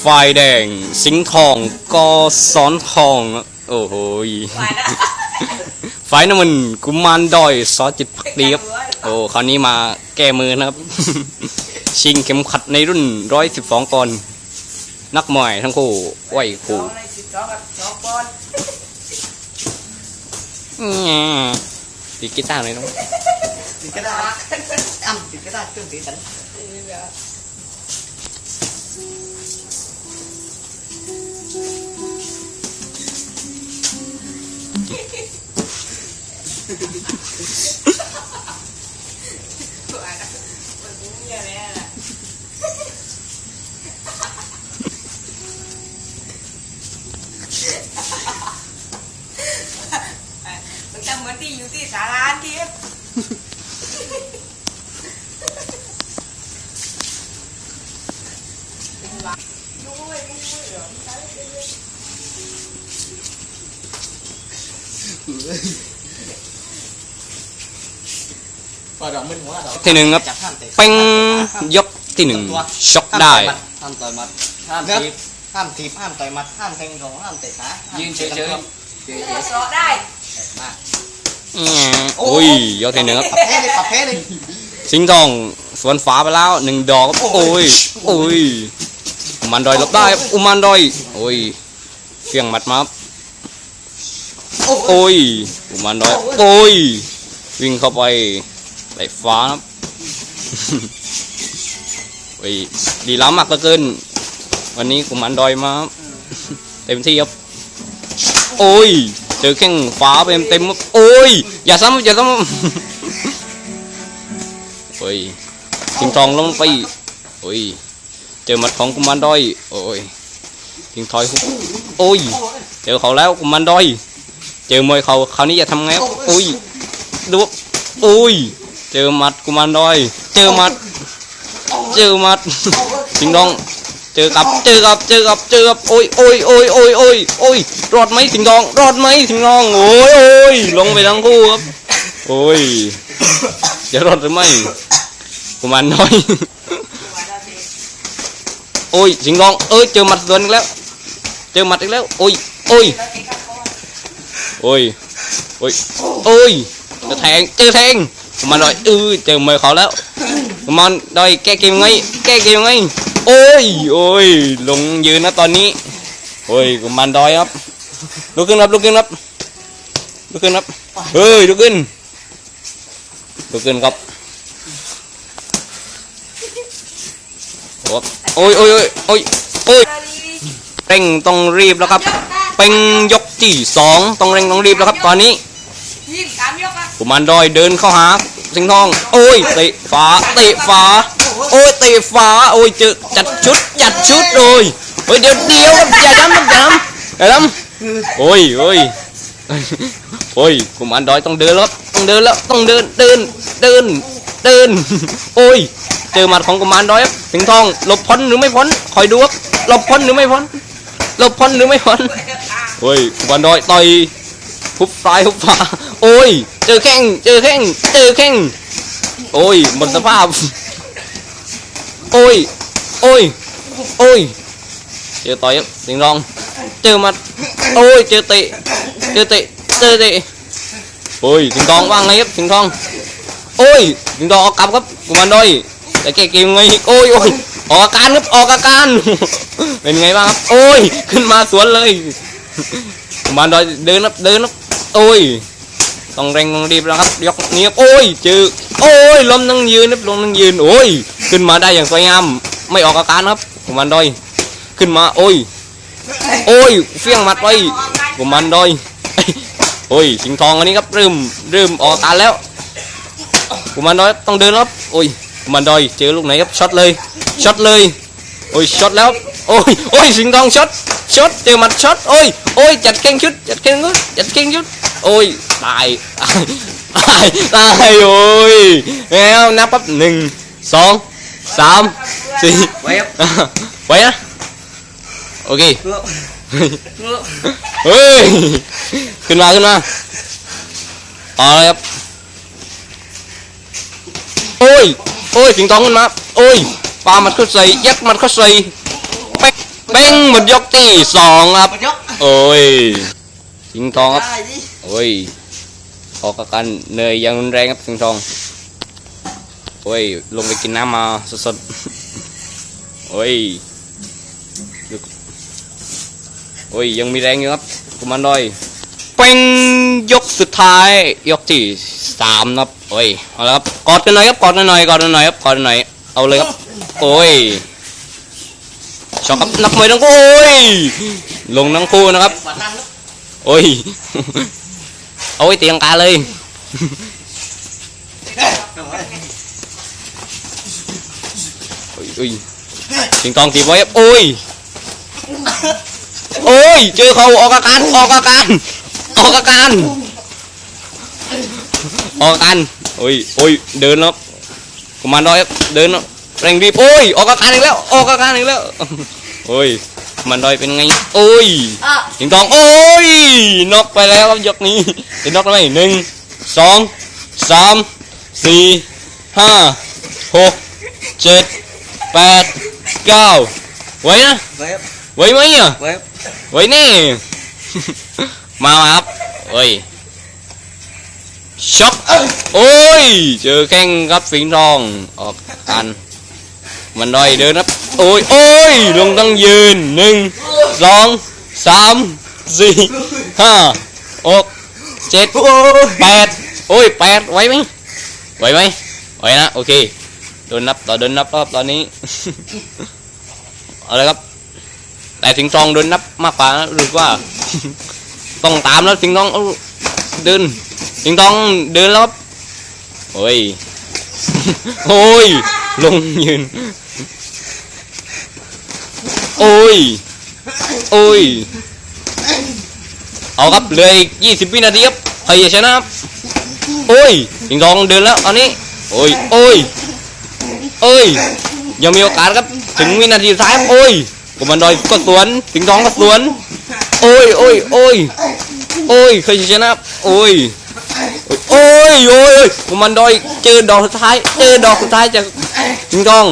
ไฟแดง สิงห์ทองกอซ้อนทอง โอ้โหยไปแล้วไฟน้ำมันกุมารดอยซอสจิตพักดีครับ โอ้คราวนี้มาแก้มือนะครับ ชิงเข็มขัดในรุ่น112กอนนักมวยทั้งคู่ไหวสคู่องในสิบสองกับสองปอนด์แง่ดีดกีตาร์เลยน้องติดกระดาษอ้ำติดกระดาษเครื่องตีสันมัน ハハハハ! ปล่อยดอกมึนหัวดอกที่หนึ่งครับจับห้ามเตะเป้งยกที่หนึ่งช็อกได้ห้ามต่อยมัดห้ามถีบห้ามถีบห้ามต่อยมัดห้ามแทงของห้ามเตะขายืนเฉยๆเฉยสอได้มากโอ้ยยกที่หนึ่งครับปรับเพเลยปรับเพศเลยสิงห์ทองสวนฝาไปแล้วหนึ่งดอกโอ้ยโอ้ยอุมันดอยหลบได้อุมันดอยโอ้ยเฟียงหมัดมาโอ้โหโอ้ยอุมันดอยโอ้ยวิ่งเข้าไป ใส่ฟ้าครับโอ้ยดีล้ำมากเหลือเกิน วันนี้กุมันดอยมาครับเต็มที่ครับ โอ้ย เจอแข้งฟ้าไปเต็มๆโอ้ย อย่าซ้ำอย่าซ้ำโอ้ยสิงทองลงไปโอ้ย เจอมัดของกุมารดอย โอ้ยสิงทอยฮุกโอ้ย เจอเขาแล้วกุมารดอย เจอมวยเขาคราวนี้จะทำไงครับโอ้ย ดู โอ้ย เจอหมัดกุมารดอย เจอหมัด เจอหมัดสิงห์ทอง เจอกับ เจอกับ เจอกับ เจอกับโอ้ยโอ้ยโอ้ยโอ้ยโอ้ยโอ้ยรอดไหมสิงห์ทอง รอดไหมสิงห์ทอง โอ้ยโอ้ยลงไปทั้งคู่ครับ โอ้ยจะรอดหรือไม่กุมารน้อย โอ้ยสิงห์ทอง เอ้ยเจอหมัดสวนอีกแล้ว เจอหมัดอีกแล้วโอ้ยโอ้ยโอ้ยโอ้ยโอ้ยจะแทง เจอแทงกุ มารน้อยเออเจอมวยเขาแล้วมารน้อยแก้เกมไง แก้เกมไง โอ้ยโอ้ยลงยืนนะตอนนี้ โอ้ยมารดอยครับลุกขึ้นครับลุกขึ้นครับลุกขึ้นครับเฮ้ยลุกขึ้นลุกขึ้นครับโอ้ยโอ้ยโอ้ยโอ้ยเร่งต้องรีบแล้วครับ เป็นยกที่สองต้องเร่งต้องรีบแล้วครับตอนนี้ กุมารดอยเดินเข้าหาสิงห์ทอง โอ้ยเตะฝาเตะฝาโอ้ยเตะฝาโอ้ยเจอจัดชุดจัดชุดโอ้ยโอ้ยเดี๋ยวเดี๋ยวอย่าดำอย่าดำอย่าดำโอ้ยโอ้ยโอ้ยกุมารดอยต้องเดินแล้วต้องเดินแล้วต้องเดินเดินเดินเดินโอ้ยเจอหมัดของกุมารดอยสิงห์ทองหลบพ้นหรือไม่พ้นคอยดูครับหลบพ้นหรือไม่พ้นหลบพ้นหรือไม่พ้นโอ้ยกุมารดอยต่อยทุบซ้ายทุบขวาโอ้ย เจอแข้ง เจอแข้ง เจอแข้ง โอ้ย หมดสภาพ โอ้ย โอ้ย โอ้ย เจอต่อยครับสิงรอง เจอมัด โอ้ย เจอเตะ เจอเตะ เจอเตะ โอ้ย สิงทองว่างไงครับสิงทอง โอ้ย สิงทองออกกลับครับกุมารดอยแต่แกเกมไงโอ้ยโอ้ยออกอาการครับออกอาการ เป็นไงบ้างครับ โอ้ย ขึ้นมาสวนเลยกุมารดอยเดินครับเดินครับโอ้ย ต้องเร่งต้องรีบแล้วครับ ยกนี้ครับโอ้ยเจอโอ้ยล้มนั่งยืนครับล้มนั่งยืนโอ้ย ขึ้นมาได้อย่างสวยงามไม่ออกอาการครับกุมารดอย ขึ้นมาโอ้ย โอ้ยเฟี้ยงมัดไว้กุมารดอยโอ้ยสิงทองอันนี้ครับเริ่มเริ่มออกอาการแล้วกุมารดอยต้องเดินครับโอ้ยกุมารดอยเจอลูกไหนครับช็อตเลยช็อตเลยโอ้ยช็อตแล้ว โอ้ยโอ้ยสิงห์ทองช็อตช็อตเจอหมัดช็อตโอ้ยโอ้ยจัดเข่งชุดจัดเข่งชุดจัดเข่งชุดโอ้ยตายตายตายโอ้ยแล้วนับปั๊บหนึ่งสองสามสี่ไว้ครับไว้นะโอเคเพื่อเพื่อเฮ้ยขึ้นมาขึ้นมาต่อเลยครับโอ้ยโอ้ยสิงห์ทองขึ้นมาโอ้ยปาหมัดเข้าใส่ยัดหมัดเข้าใส่ เป๊กเป้งหมดยกที่สองครับ หมดยกโอ้ยสิงห์ทองครับ ได้ดิโอ้ยออกอาการเหนื่อยอย่างรุนแรงครับสิงห์ทอง โอ้ย ลงไปกินน้ำมาสดๆ โอ้ยดูโอ้ย ยังมีแรงอยู่ครับกุมารดอยเป็นยกสุดท้าย ยกที่สามนะครับ โอ้ย เอาละครับ กอดกันหน่อยครับ กอดกันหน่อย กอดกันหน่อยครับ กอดกันหน่อย เอาเลยครับ โอ้ย ช็อกครับนักมวยทั้งคู่โอ้ยลงทั้งคู่นะครับกวาดน้ำลูกโอ้ยเอาไว้เตียงกาเลยโอ้ยโอ้ยสิงตองตีไว้โอ้ยโอ้ยเจอเขาออกอาการออกอาการออกอาการออกอาการโอ้ยโอ้ยเดินแล้วกุมารน้อยเดินแล้ว เร่งรีบโอ้ยออกอาการอีกแล้วออกอาการอีกแล้วโอ้ยกุมารน้อยเป็นไงโอ้ยอะสิงตองโอ้ยน็อกไปแล้วครับยกนี้จะน็อกได้ไหมหนึ่งสองสามสี่ห้าหกเจ็ดแปดเก้าไหวนะเว็บไหวไหมอะเว็บไหวแน่มามาครับโอ้ยช็อกโอ้ยเจอแข้งครับสิงห์ทองออกกัน มันดอยเดินครับ โอ้ย โอ้ย ลงต้องยืนหนึ่งสองสามสี่ห้าหกเจ็ดแปดโอ้ยแปดไหวไหมไหวไหมไหวนะ โอเค โดนนับต่อโดนนับรอบตอนนี้ เอาเลยครับ แต่สิงห์ทองโดนนับมากกว่านะหรือว่า ต้องตามแล้วสิงห์ทองเดินสิงห์ทองเดินแล้วครับโอ้ย โอ้ย ลงยืน โอ้ย โอ้ย เอาครับเหลยยี่สิบวินาทีครับใครจะชนะครับ โอ้ยสิงห์ทองเดินแล้วตอนนี้ โอ้ย โอ้ย โอ้ย ยังมีโอกาสครับ ถึงวินาทีสุดท้ายครับโอ้ยกุมันดอยก็สวนสิงห์ทองก็สวน โอ้ย โอ้ย โอ้ย โอ้ย เคยชนะโอ้ยโอ้ยโอ้ยโอ้ยกุมันดอยเจอดอกสุดท้าย เจอดอกสุดท้ายจากสิงห์ทอง